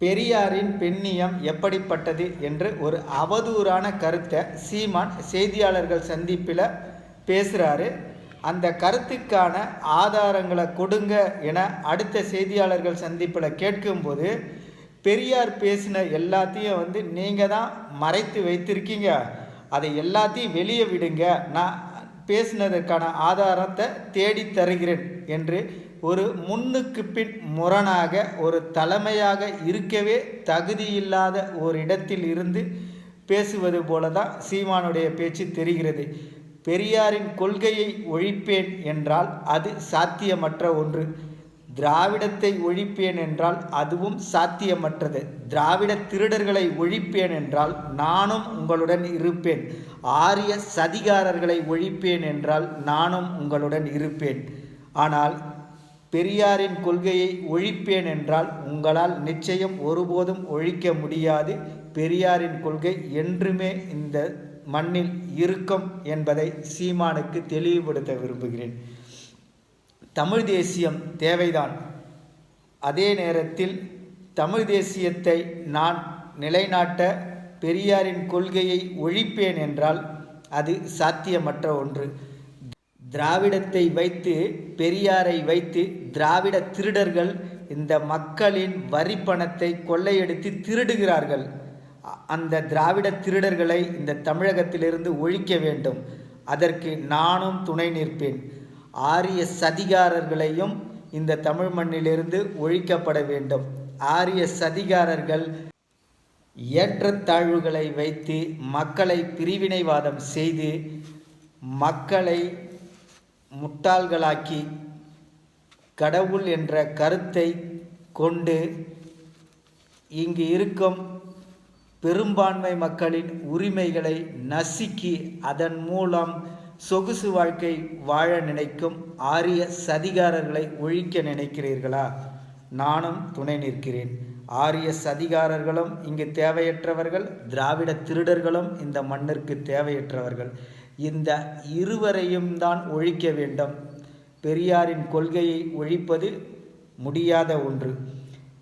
பெரியாரின் பெண்ணியம் எப்படிப்பட்டது என்று ஒரு அவதூறான கருத்தை சீமான் செய்தியாளர்கள் சந்திப்பில் பேசுகிறாரு அந்த கருத்துக்கான ஆதாரங்களை கொடுங்க என அடுத்த செய்தியாளர்கள் சந்திப்பில் கேட்கும்போது பெரியார் பேசின எல்லாத்தையும் வந்து நீங்கள் தான் மறைத்து வைத்திருக்கீங்க. அதை எல்லாத்தையும் வெளியே விடுங்க. நான் பேசினதற்கான ஆதாரத்தை தேடி தருகிறேன் என்று ஒரு முன்னுக்கு பின் முரணாக ஒரு தலைமையாக இருக்கவே தகுதியில்லாத ஒரு இடத்தில் இருந்து பேசுவது போல தான் சீமானுடைய பேச்சு தெரிகிறது. பெரியாரின் கொள்கையை ஒழிப்பேன் என்றால் அது சாத்தியமற்ற ஒன்று. திராவிடத்தை ஒழிப்பேன் என்றால் அதுவும் சாத்தியமற்றது. திராவிட திருடர்களை ஒழிப்பேன் என்றால் நானும் உங்களுடன் இருப்பேன். ஆரிய சதிகாரர்களை ஒழிப்பேன் என்றால் நானும் உங்களுடன் இருப்பேன். ஆனால் பெரியாரின் கொள்கையை ஒழிப்பேன் என்றால் உங்களால் நிச்சயம் ஒருபோதும் ஒழிக்க முடியாது. பெரியாரின் கொள்கை என்றுமே இந்த மண்ணில் இருக்கும் என்பதை சீமானுக்கு தெளிவுபடுத்த விரும்புகிறேன். தமிழ் தேசியம் தேவைதான். அதே நேரத்தில் தமிழ் தேசியத்தை நான் நிலைநாட்ட பெரியாரின் கொள்கையை ஒழிப்பேன் என்றால் அது சாத்தியமற்ற ஒன்று. திராவிடத்தை வைத்து பெரியாரை வைத்து திராவிட திருடர்கள் இந்த மக்களின் வரி பணத்தை கொள்ளையடித்து திருடுகிறார்கள். அந்த திராவிட திருடர்களை இந்த தமிழகத்திலிருந்து ஒழிக்க வேண்டும். அதற்கு நானும் துணை நிற்பேன். ஆரிய சதிகாரர்களையும் இந்த தமிழ் மண்ணிலிருந்து ஒழிக்கப்பட வேண்டும். ஆரிய சதிகாரர்கள் ஏற்றத்தாழ்வுகளை வைத்து மக்களை பிரிவினைவாதம் செய்து மக்களை முட்டாள்களாக்கி கடவுள் என்ற கருத்தை கொண்டு இங்கு இருக்கும் பெரும்பான்மை மக்களின் உரிமைகளை நசுக்கி அதன் மூலம் சொகுசு வாழ்க்கை வாழ நினைக்கும் ஆரிய சதிகாரர்களை ஒழிக்க நினைக்கிறீர்களா? நானும் துணை நிற்கிறேன். ஆரிய சதிகாரர்களும் இங்கு தேவையற்றவர்கள் திராவிட திருடர்களும் இந்த மண்ணிற்கு தேவையற்றவர்கள். இந்த இருவரையும் தான் ஒழிக்க வேண்டும். பெரியாரின் கொள்கையை ஒழிப்பது முடியாத ஒன்று.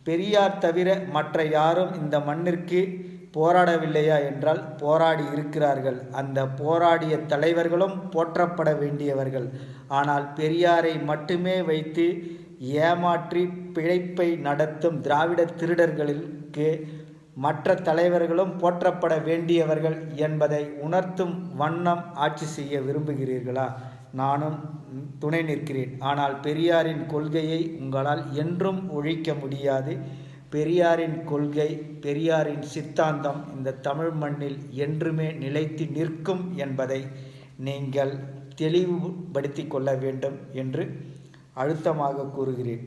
பெரியார் தவிர மற்ற யாரும் இந்த மண்ணிற்கு போராடவில்லையா என்றால் போராடி இருக்கிறார்கள். அந்த போராடிய தலைவர்களும் போற்றப்பட வேண்டியவர்கள். ஆனால் பெரியாரை மட்டுமே வைத்து ஏமாற்றி பிழைப்பை நடத்தும் திராவிட திருடர்களுக்கு மற்ற தலைவர்களும் போற்றப்பட வேண்டியவர்கள் என்பதை உணர்த்தும் வண்ணம் ஆட்சி செய்ய விரும்புகிறீர்களா? நானும் துணை நிற்கிறேன். ஆனால் பெரியாரின் கொள்கையை உங்களால் என்றும் ஒழிக்க முடியாது. பெரியாரின் கொள்கை பெரியாரின் சித்தாந்தம் இந்த தமிழ் மண்ணில் என்றுமே நிலைத்து நிற்கும் என்பதை நீங்கள் தெளிவுபடுத்திக் கொள்ள வேண்டும் என்று அழுத்தமாக கூறுகிறேன்.